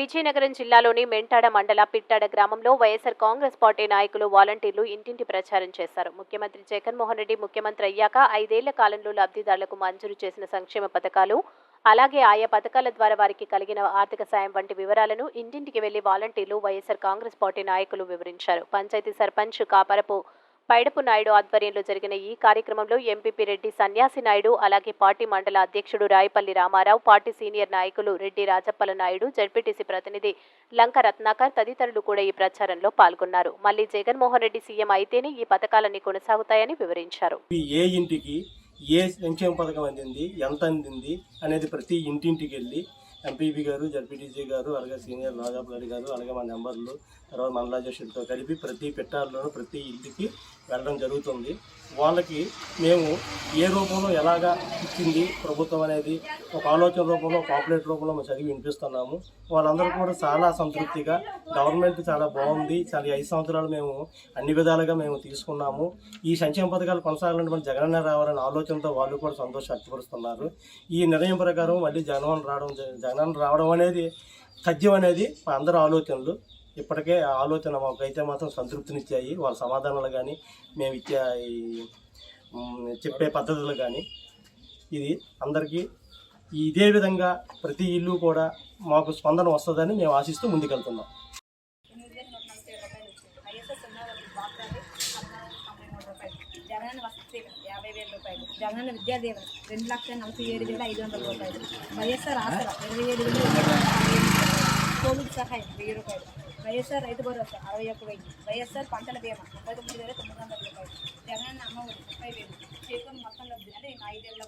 విజయనగరం జిల్లాలోని మెంటాడ మండల పిట్టాడ గ్రామంలో వైఎస్ఆర్ కాంగ్రెస్ పార్టీ నాయకులు వాలంటీర్లు ఇంటింటి ప్రచారం చేశారు. ముఖ్యమంత్రి జగన్మోహన్ రెడ్డి ముఖ్యమంత్రి అయ్యాక ఐదేళ్ళ కాలంలో లబ్ధిదారులకు మంజూరు చేసిన సంక్షేమ పథకాలు అలాగే ఆయా పథకాల ద్వారా వారికి కలిగిన ఆర్థిక సాయం వంటి వివరాలను ఇంటింటికి వెళ్ళి వాలంటీర్లు వైఎస్ఆర్ కాంగ్రెస్ పార్టీ నాయకులు వివరించారు. పంచాయతీ సర్పంచ్ కాపరపు పైడపు నాయుడు ఆధ్వర్యంలో జరిగిన ఈ కార్యక్రమంలో ఎంపీపీ రెడ్డి సన్యాసి నాయుడు అలాగే పార్టీ మండల అధ్యక్షుడు రాయపల్లి రామారావు పార్టీ సీనియర్ నాయకులు రెడ్డి రాజప్పల నాయుడు జడ్పీటీసీ ప్రతినిధి లంక రత్నాకర్ తదితరులు కూడా ఈ ప్రచారంలో పాల్గొన్నారు. మళ్ళీ జగన్మోహన్ రెడ్డి సీఎం అయితేనే ఈ పథకాలన్నీ కొనసాగుతాయని వివరించారు. ఏ ఇంటికి ఏ సంక్షేమ పథకం అందింది ఎంత అందింది అనేది ప్రతి ఇంటింటికి వెళ్ళి ఎంపీపీ గారు జడ్పీటీసీ గారు అలాగే సీనియర్ రాజాపు గారి గారు అలాగే మా నెంబర్లు తర్వాత మండలాధ్యక్షులతో కలిపి ప్రతి పెట్టాల్లోనూ ప్రతి ఇంటికి వెళ్ళడం జరుగుతుంది. వాళ్ళకి మేము ఏ రూపంలో ఎలాగా ఇచ్చింది ప్రభుత్వం అనేది ఒక ఆలోచన రూపంలో పాపులేట్ రూపంలో మేము చదివి వినిపిస్తున్నాము. వాళ్ళందరూ కూడా చాలా సంతృప్తిగా గవర్నమెంట్ చాలా బాగుంది చాలా ఐదు సంవత్సరాలు మేము అన్ని విధాలుగా మేము తీసుకున్నాము. ఈ సంక్షేమ పథకాలు కొనసాగాలంటే మన జగనన్న రావాలనే ఆలోచనతో వాళ్ళు కూడా సంతోషం వ్యక్తపరుస్తున్నారు. ఈ నిర్ణయం ప్రకారం మళ్ళీ జగన్మోహన్ రావడం జగనన్న రావడం అనేది తథ్యం అనేది మా అందరి ఆలోచనలు. ఇప్పటికే ఆ ఆలోచన మాకైతే మాత్రం సంతృప్తినిచ్చాయి. వాళ్ళ సమాధానాలు కానీ మేము ఇచ్చే ఈ, చెప్పే పద్ధతులు కానీ ఇది అందరికీ ఇదే విధంగా ప్రతి ఇల్లు కూడా మాకు స్పందన వస్తుందని మేము ఆశిస్తూ ముందుకెళ్తున్నాం. జగనన్న వసతి యాభై వేల రూపాయలు. జగనన్న విద్యాదీవన రెండు లక్షల నలభై ఏడు వేల ఐదు వందల రూపాయలు. వైఎస్ఆర్ ఆసరా ఇరవై ఏడు వేల కోవిడ్ సహాయం వెయ్యి రూపాయలు. వైఎస్ఆర్ రైతు భరోసా అరవై ఒక్క వెయ్యి. వైఎస్ఆర్ పంటల బీమా ముప్పై తొమ్మిది వేల తొమ్మిది వందల రూపాయలు. జగనన్న అమ్మఒడి ముప్పై వేలు. చేకూరు